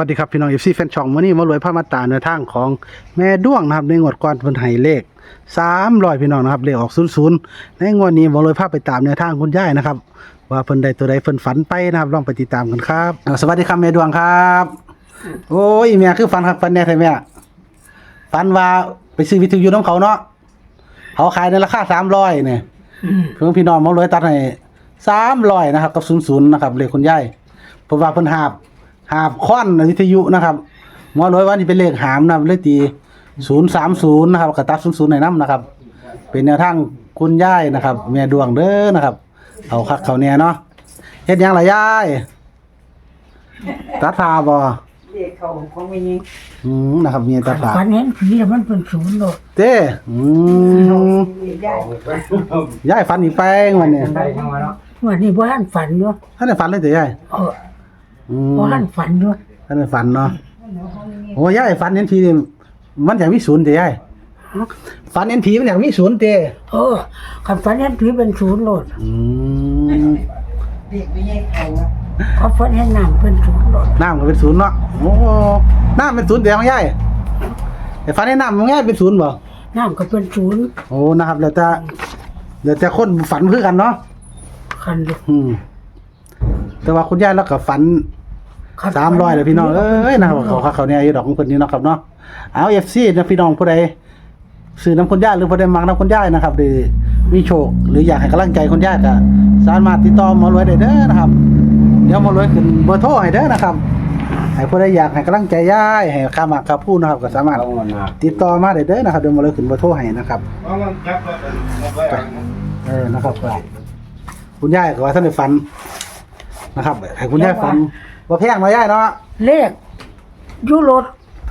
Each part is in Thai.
สวัสดีครับพี่น้องเอฟซีแฟนช่องวันนี้มารวยพระมาตราในทางของแม่ด้วงนะครับในงวดก่อนเพิ่นให้เลขสามร้อยพี่น้องนะครับเลขออกศูนย์ศูนย์ในงวดนี้มารวยพาไปตามในวทางคุณย่ายนะครับ ว่าเพิ่นได้ตัวใดเพิ่นฝันไปนะครับลองไปติดตามกันครับอ่าสวัสดีครับแม่ดวงครับ โอ้ยแม่คือฝันครับฝันแน่แท้แม่ฝันว่าไปซื้อวิทยุน้ำเขาเนาะเขาขายในราคาสามร้อยเนี่ยเพื่อนพี่น้องมารวยตัดให้สามร้อยนะครับกับศูนย์ศูนย์นะครับเลขคุณยายเพราะว่าเพิ่นหาบ หาบค้อนวิทยุนะครับหมอรวยว่านี่เป็นเลขหามนะครับเลขตีศูนย์สามศูนย์นะครับกระตัดศูนย์ศูนย์ในน้ำนะครับ เป็นแนวทางคุณยายนะครับแม่ดวงเด้อนะครับเอาคักเขาเนี่ยเนาะเฮ็ดหยังล่ะยายตัดผ้าบ่เด็กเขาของไม่ยิงอืมนะครับเมียตัดผ้าฝันเห็นผีแล้วมันเป็นศูนย์โลดเต้อืมได้ยายฝันอีกแป้งวันนี้วันนี้บ่ทันฝันอยู่ท่านได้ฝันเลยเต้ยายเออ อืบ่มทันฝันอยู่ท่านได้ฝันเนาะโอ้ยายฝันเห็นผีนี่มันอยากมีศูนย์เตะยายฝันเห็นผีมันอยากมีศูนย์เตะเออคันฝันเห็นผีเป็นศูนย์โลดอืมเด็กไม่ใช่เขาเขาฝันเห็นน้ำเป็นศูนย์โลดน้ำก็เป็นศูนย์เนาะโอ้น้ำเป็นศูนย์เตะมั้งยายแต่ฝันเห็นน้ำมันง่ายเป็นศูนย์บ่น้ำก็เป็นศูนย์โอ้นะครับแล้วแต่แล้วแต่คนฝันคือกันเนาะคันลูกอืมแต่ว่าคุณยายแล้วก็ฝันคัน สามร้อยเลยพี่น้องเอ้ยนะครับเขาเขาเขาเนี่ยอยู่ดอกของคนนี้เนาะครับเนาะเอาเอฟซีนะพี่น้องผู้ใดซื้อน้ำคุณย่าหรือผู้ใดมักน้ำคุณย่านะครับหรือมีโชคหรืออยากให้กำลังใจคุณย่าก็สามารถติดต่อหมารวยได้เด้อนะครับ เดี๋ยวหมารวยขึ้นเบอร์โทรให้เด้อนะครับให้ผู้ใดอยากให้กำลังใจย่ายให้ข้ามักข้าพูดนะครับก็สามารถติดต่อมาได้เด้อนะครับเดี๋ยวหมารวยขึ้นเบอร์โทรให้นะครับเออนะครับก็คุณย่าก็ว่าท่านได้ฝันนะครับให้คุณย่าฝัน ว่าแพงเนาะย่ายเนาะเลขอยุรถ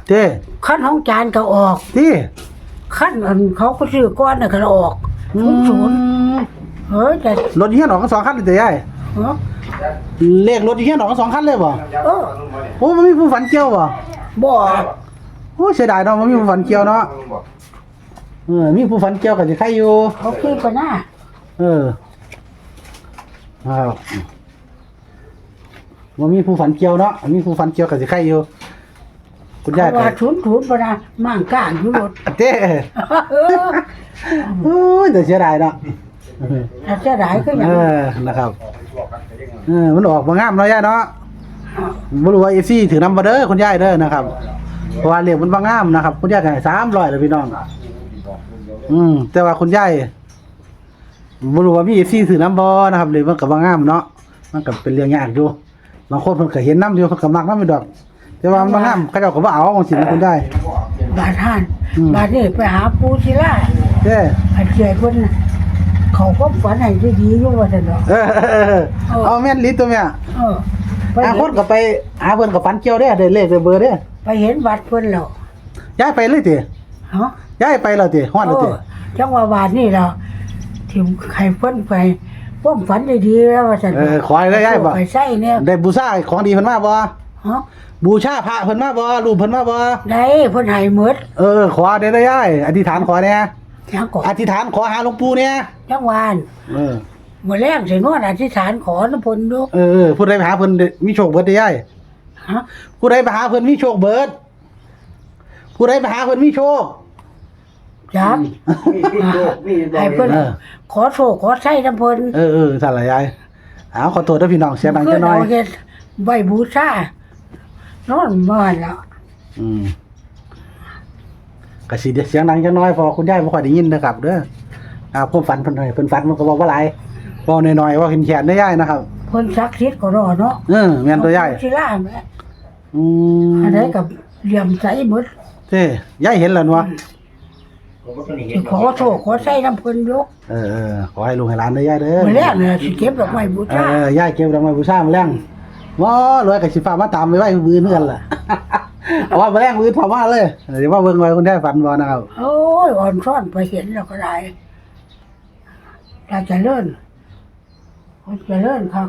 เจ้ขั้นของจานก็ออก ที่ขั้นอันเขาก็ซื้อก้อนน่ะก็ออกศูนย์ศูนย์เฮ้ยแต่รถเฮียนออกกันสองคันเลยเจ้ยายเนาะเลขรถเฮียนออกกันสองคันเลยบ่เออโอ้มันมีผู้ฝันเกี่ยวบ่บ่โอ้เสียดายเนาะมันมีผู้ฝันเกี่ยวเนาะเออมีผู้ฝันเกี่ยวกับสิใครอยู่เขาคิดไปหน้าเออครับ มันมีผู้ฝันเกี่ยวเนาะมีผู้ฝันเกี่ยวกับสิใครอยู่ คุณยายเขาว่าศูนย์ศูนย์ปะนะมั่งก้างอยุรถเจ้เออโอ้ยแต่เสียดายเนาะถ้าจะได้ก็อย่างเออนะครับเออมันออกมางามเนาะยายเนาะบ่รู้ว่า FC ถือนำบ่เด้อคุณยายเด้อนะครับเพราะว่าเลขมันบ่งามนะครับ คุณยายก็ให้300แล้วพี่น้อง อืมแต่ว่าคุณยายบ่รู้ว่ามี FC ถือนำบ่นะครับเลขมันก็บ่งามเนาะมันก็เป็นเรื่องยากอยู่ บางคนเพิ่นก็เห็นนำอยู่เพิ่นก็มักนำอยู่ดอก แต่ว่ามันบ่งามเขาเจ้าก็บ่เอาจังซี่นะคุณยายบาทท่านอืม บาทนี่ไปหาปูศิลาเด้อันเจยคนน่ะเขาก็ฝันให้ดีๆอยู่ว่าซั่นดอกเออเออเออ เอาแม่นลิตัวแม่เออไปอาเห็คนนก็ไปหาเพิ่นก็ฝันเกี่ยวเด้อได้เลขได้เบอร์เด้อไปเห็นวัดเพิ่นแล้วย้ายไปเลยติฮะย้ายไปแล้วติฮอดเอแล้วติอจังว่าบาทนี่เราที่ใครเพิ่นไป ป้อมฝันดีๆแล้วว่าซั่นเออขอให้ได้ย้ายบ่ ไปใส่เนี่ยได้บูชาของดีเพิ่นมาบ่ฮะบูชาพระเพิ่นมาบ่รูปเพิ่นมาบ่ได้เพิ่นให้หมดเออ ขอได้ได้ย่ายอธิษฐานขอเนี่ยจังก่อนอธิษฐานขอหาหลวงปู่เนี่ยจังหวานเออมื้อแรกสิงอนอธิษฐานขอน้ำเพิ่นดูเออเออผู้ใดไปหาเพิ่นมีโชคเบิดได้ย่ายฮะผู้ใดไปหาเพิ่นมีโชคเบิดผู้ใดไปหาเพิ่นมีโชค จับให้เพิ่นเออ ขอโชคขอใช้น้ำเพิ่นเออเออสั่นล่ะยายเอาขอโทษเด้อพี่น้องเสียงดังจักหน่อยเพิ่เาเฮ็ดใบบูชานอนบ้านแล้วอืมก็สิเสียงดังจักหน่อยเพอคุณยายบ่ค่อยได้ยินนะครับเด้ออ่าความฝันเพิ่นให้เพิ่นฝันมันก็บอกว่าหลายเว้าน้อยๆเว่าเห็นแขนได้ย่ายนะครับ เพิ่นศักดิ์สิทธิ์ก็รอเนาะเออแม่นตัวยายศิลาแม่อืมอันใดกับเหลี่ยมใสหมดเจ้ยายเห็นแล้วเนาะ สิขอโชคขอใช้น้ำเพิ่นอยู่เออเออขอให้ลุงให้หลานได้ย่ายเด้อ มื้อแรกเนี่ยสิเก็บดอกไม้บูเอชาอย่ายเก็บดอกไม้บูชามาแรงว้ารวยกับสิฟ้ามาตามไปไว้มือเนื่อนล่ะ เอาว่ามาแรงมือพอมาเลยเดี๋ยวว่าเบิ่งไว้คนได้ฝันบ่นะครับ โอ้ยอ่อนซ่อนไปเห็นแล้วก็ได้ถ้าเจะเลิ่นคนเจะเลิ่นครับ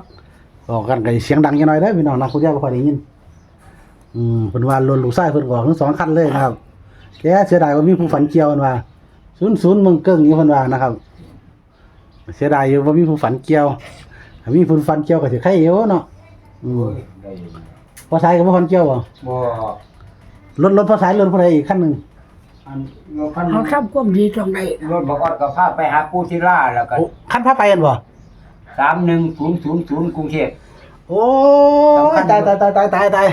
บอกกันก็เสียงดังจังหน่อยเด้อพี่น้องนะคุณย่าบ่ค่อยได้ยิน อืมเพิ่นว่าลนลูกชายเพิ่นก็ออกทั้งสองคันเลยนะครับแกเสียดายว่ามีผู้ฝันเกี่ยวเพิ่นว่า 00มึงเกิ้งอยู่เพิ่นว่านะครับ เสียดายอยู่ว่ามีผู้ฝันเกี่ยวถ้ามีผู้ฝันเกี่ยวก็สิใครอยู่เนาะอืมพอสายกับพ่อคนเกี่ยวบ่บ่รถรถพอสายรถพอใดอีกคันหนึง อันรถคันเขาทำความดีตรงไหนรถบอกว่าก็พาไปหาปูศิลาแล้วก็โอ้คันพาไปกันบ่ 31000กรุงเทพโอ้ยตายตายตายตายตายตาย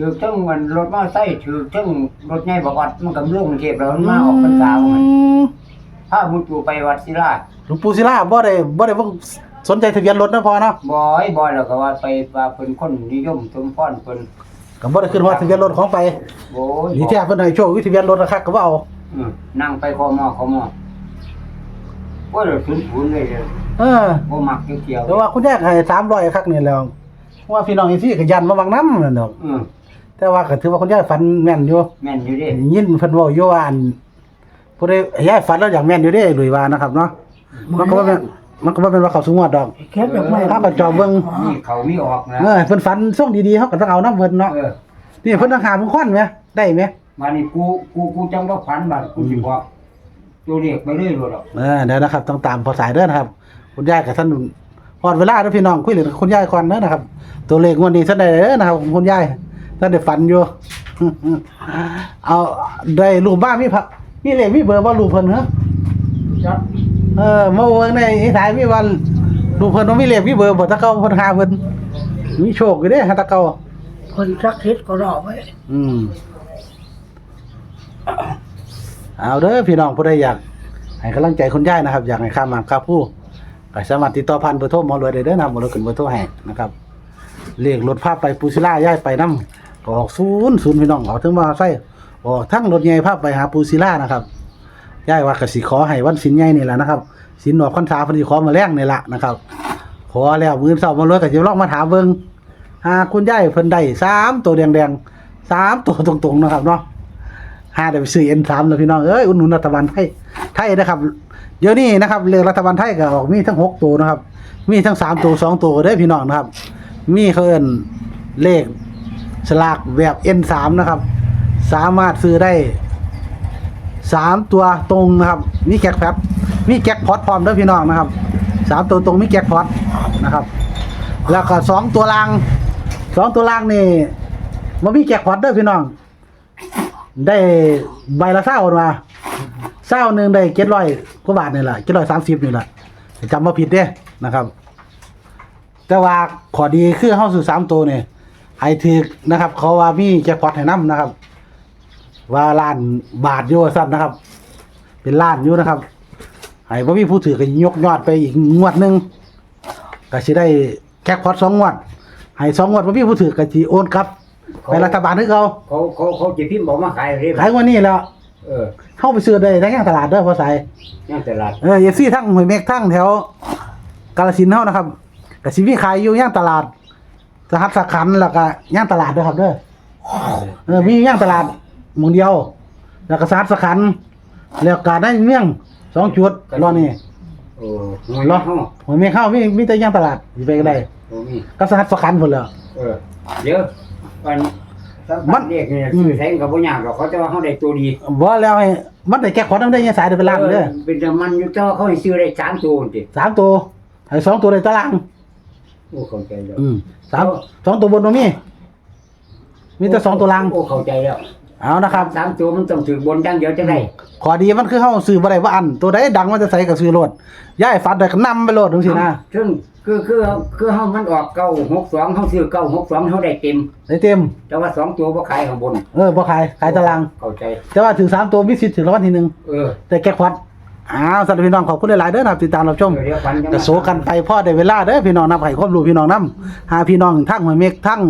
ถือทั้งมันรถมอเตอร์ไซค์ถือทั้งรถใหญ่บอกว่ามันก็ลงกรุงเทพแล้วมันมาออกพรรษาของมันอืมพามุตูไปวัดศิลาหลวงปู่ศิลาบ่ได้บ่ได้เบิ่งสนใจทะเบียนรถนะพอเนาะบอยบอยแล้วก็ว่าไปว่าเป็นคนนิยมสมพรเพิ่นก็บ่ได้ขึ้นว่าทะเบียนรถของไปโอ้ยนี่แท้เพิ่นให้โชควิทะเบียนรถราคาก็บ่เอาอืมนั่งไปคอมอคอมอโอ้ยศูนย์ศูนย์เลยเด้อเออบ่มักเกี่ยวแต่ว่าคุณแยกให้300คักนี่แหล้วว่าพี่น้องอีซี่ก็ยันมาบางนำนั่นดอกอืม แต่ว่าก็ถือว่าคุณยายฝันแม่นอยู่แม่นอยู่เด้ยินเพิ่นเว้าอยู่ว่าอันผู้ใดยายฝันแล้วอย่างแม่นอยู่เด้หลุยว่านะครับเนาะมันก็บ่แม่นมันก็บ่แม่นว่าเขาสูงวดดอก เก็บดอกไม้ถ้าก็จอเบิ่งมีเขามีออกนะเออเพิ่นฝันส่งดีๆเฮาก็ต้องเอานำเพิ่นเนาะเออนี่เพิ่นต้องหาผู้คนแหมได้แหมมานี่กูกูกูจังว่าฝันบัดกูสิบอกตัวเลขไปเรื่อยๆดอกเออเดี๋ยวนะครับต้องตามพอสายเด้อนะครับ คุณยายกับท่านพอดเวลาเด้อพี่น้องคุยเรื่องกับคุณยายก่อนเด้อนะครับ ตัวเลขงวดนี้ท่านได้เด้อนะครับคุณยาย ท่านได้ฝันอยู่ เอาได้รูปบ้านมีผักมีเลขมีเบอร์บ่รูปเพิ่นเหรอจับเออเมื่อวันในอีสายมีวันรูปเพิ่นบ่มีเลขมีเบอร์บ่ตะเก่าเพิ่นหาเพิ่นมีโชคอยู่เด้หาตะเก่าคนสักดิ์สิทธิ์ก็รอไว้อืมเอาเด้อพี่น้องผู้ใดอยากให้กำลังใจคุณยายนะครับ อยากให้ข้ามมาครับผู้ก็สามารถติดต่อผ่านเบอร์โทรหมอรวยได้เด้อนะหมอรวยขึ้นเบอร์โทรให้นะครับเลขรถภาพไปปูศิลาย้ายไปนํก็ ออกศูนย์ศูนย์พี่น้องออกถึงมาใส่ออกทั้งรถใหญ่ภาพไปหาปูศิล่านะครับย้ายว่ากสิขอให้วันสินใหญ่นี่แหละนะครับสินออกพรรษาพิ่นสิขอมาแรงนี่ล่ะนะครับ ขอแล้วมือเช้ามารวยก็สิลองมาถามเบิ่งหาคุณยายเพิ่นได้สามตัวแดงๆสามตัวตรงๆนะครับเนาะห้าได้ไปซื้อ N3 แล้วพี่น้องเอ้ยอุดหนุนรัฐบาลไทยไทยนะครับ เดี๋ยวนี้นะครับเรือรัฐบาลไทยก็ออกมีทั้งหกตัวนะครับ มีทั้งสามตัวสองตัวได้พี่น้องนะครับ มีเขาเอินเลข ฉลากแบบ N3 นะครับ สามารถซื้อได้สามตัวตรงนะครับ มีแจ็คแพดมีแจ็คพอตพร้อมด้วยพี่น้องนะครับสามตัวตรงมีแจ็คพอตนะครับ แล้วก็สองตัวล่างสองตัวล่างนี่มันมีแจ็คพอตด้วยพี่น้อง ได้ใบละเศร้ามาเศร้าหนึ่งได้เจ็ดร้อยกว่าบาทนี่แหละเจ็ดร้อยสามสิบนี่แหละจำมาผิดเด้นะครับ แต่ว่าขอดีคือเข้าสู่สามตัวเนี่ย ไอถือนะครับ เขาว่ามีแจ็คพอตให้น้ำนะครับ ว่าล้านบาทอยู่สั้นนะครับ เป็นล้านอยู่นะครับไอ้บ่มีผู้ถือก็ยกยอดไปอีกงวดหนึ่งก็สิได้แจ็คพอตสองงวดให้สองงวดบ่มีผู้ถือก็สิโอนกลับไปรัฐบาลให้เขาเขาเขาเขาจะพิมพ์บอกมาขายเรียบขายงวันนี้แล้ว เออเข้าไปซื้อได้ทั้งย่างตลาดเด้อพอสาย ย่างตลาดเออเอฟซีทั้งหอยเมกทั้งแถวกาฬสินธุ์เฮานะครับแต่สิมีขายอยู่ย่างตลาด สหัสสาขันธ์แล้วก็ย่างตลาดเด้อครับเด้อเออมีย่างตลาดหมองเดียว แล้วก็สหัสสาขันธ์แล้วก็ได้เมี่ยงสองจุดรอนี่โอ้หน่วยรอเฮาหอยเมกเข้ามีมีแต่ย่างตลาดสิไปก็ได้โอ้มีก็สหัสสาขันธ์พุ่นแหล้ว เออเดี๋ยวมันมัมันนเรียกเนี่ยอืมซื้อแทงกับบ่ยากหรอกเขาจะว่าเขาได้ตัวดีบ่แล้วให้มันได้แก้ขอน้ำได้ยังสายได้เป็นล้านเด้อเป็นแต่มันอยู่ต่อเขาให้ซื้อได้สามตัวจิสามตัวให้สองตัวได้ตาราง โอ้เข้าใจแล้วอืมสามสองตัวบนตรงนี้มีแต่สองตัวล่างโอ้เข้าใจแล้วเอานะครับสามตัวมันต้องถือบนดังเดียวจะได้ขอดีมันคือเฮาซื้อบ่ได้ว่าอัน ตัวใดดังมันจะใส่กับซื้อโลดย้ายฟัดได้ก็นำไปโลดจังซี่นะซึ่งคือคือคือเฮามันออกเก้าหกสองเฮาซื้อเก้าหกสองเฮาได้เต็มได้เต็ม แต่ว่าสองตัวบ่ขายข้างบน เออบ่ขายขายตารางเข้าใจ แต่ว่าถึงสามตัวมีสิทธิ์ถึงรางวัลที่หนึ่งเออแต่แก้ควัด อ้าวสัตว์พี่น้องขอบคุณหลายๆเด้อนะครับติดตามรับชมเดี๋ยวฟันกระโสกันไปพ่อได้เวลาเด้อพี่น้องนำให้ความรู้พี่น้องนํหาพี่น้องทั้งหอยเมฆทั้ง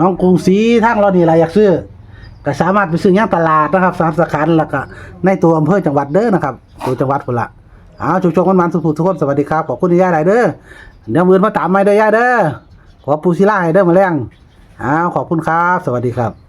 น้องกรุงศรีทั้งเรานี่ล่ะอยากซื้อก็สามารถไปซื้อย่างตลาดนะครับสามสาขาแล้วก็ในตัวอำเภอจังหวัดเด้อนะครับตัวจังหวัดพุ่นละอ้าวชุกๆมันๆสุขๆทุกคนสวัสดีครับขอบคุณที่ย่าหลายเด้อเดี๋ยวมื้อมาตามใหม่เด้อย่าเด้อขอปูศิลาให้เด้อมาแรงอ้าวขอบคุณครับ สวัสดีครับ